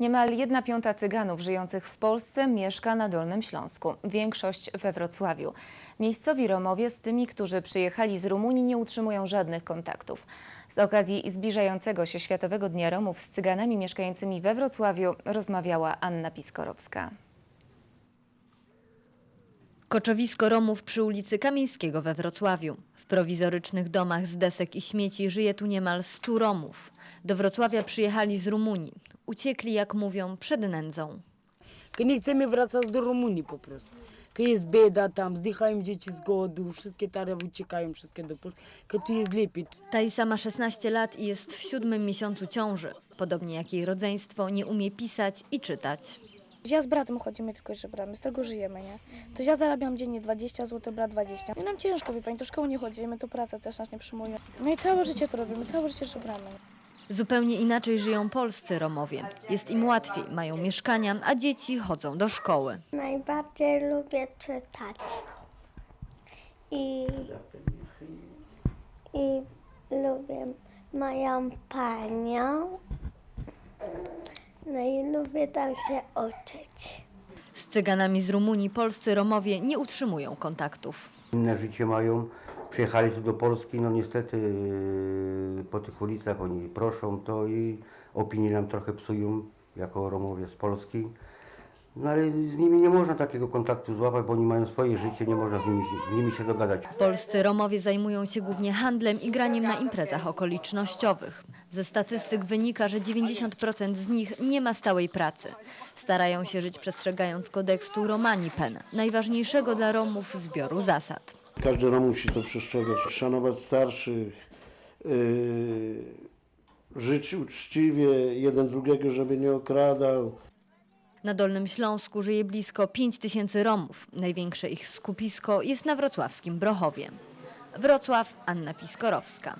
Niemal jedna piąta Cyganów żyjących w Polsce mieszka na Dolnym Śląsku, większość we Wrocławiu. Miejscowi Romowie z tymi, którzy przyjechali z Rumunii nie utrzymują żadnych kontaktów. Z okazji zbliżającego się Światowego Dnia Romów z Cyganami mieszkającymi we Wrocławiu rozmawiała Anna Piskorowska. Koczowisko Romów przy ulicy Kamieńskiego we Wrocławiu. W prowizorycznych domach z desek i śmieci żyje tu niemal 100 Romów. Do Wrocławia przyjechali z Rumunii. Uciekli, jak mówią, przed nędzą. Nie chcemy wracać do Rumunii po prostu. Jest bieda tam, zdychają dzieci z głodu, wszystkie tare uciekają wszystkie do Polski. Tu jest lepiej. Taisa ma 16 lat i jest w siódmym miesiącu ciąży. Podobnie jak jej rodzeństwo, nie umie pisać i czytać. Ja z bratem chodzimy tylko żebramy, z tego żyjemy, nie? To ja zarabiam dziennie 20 zł, brat 20. I nam ciężko, wie pani, do szkoły nie chodzimy, to praca też nas nie przyjmuje. No i całe życie to robimy, całe życie żebramy. Zupełnie inaczej żyją polscy Romowie. Jest im łatwiej, mają mieszkania, a dzieci chodzą do szkoły. Najbardziej lubię czytać. I, i lubię moją panią. No i lubię tam się uczyć. Z Cyganami z Rumunii polscy Romowie nie utrzymują kontaktów. Inne życie mają. Przyjechali tu do Polski, no niestety yy, po tych ulicach oni proszą to i opinię nam trochę psują jako Romowie z Polski. No ale z nimi nie można takiego kontaktu złapać, bo oni mają swoje życie, nie można z nimi, z nimi się dogadać. Polscy Romowie zajmują się głównie handlem i graniem na imprezach okolicznościowych. Ze statystyk wynika, że 90% z nich nie ma stałej pracy. Starają się żyć przestrzegając kodeksu Romani Pen, najważniejszego dla Romów zbioru zasad. Każdy Rom musi to przestrzegać, szanować starszych, yy, żyć uczciwie jeden drugiego, żeby nie okradał. Na Dolnym Śląsku żyje blisko 5 tysięcy Romów. Największe ich skupisko jest na wrocławskim Brochowie. Wrocław, Anna Piskorowska.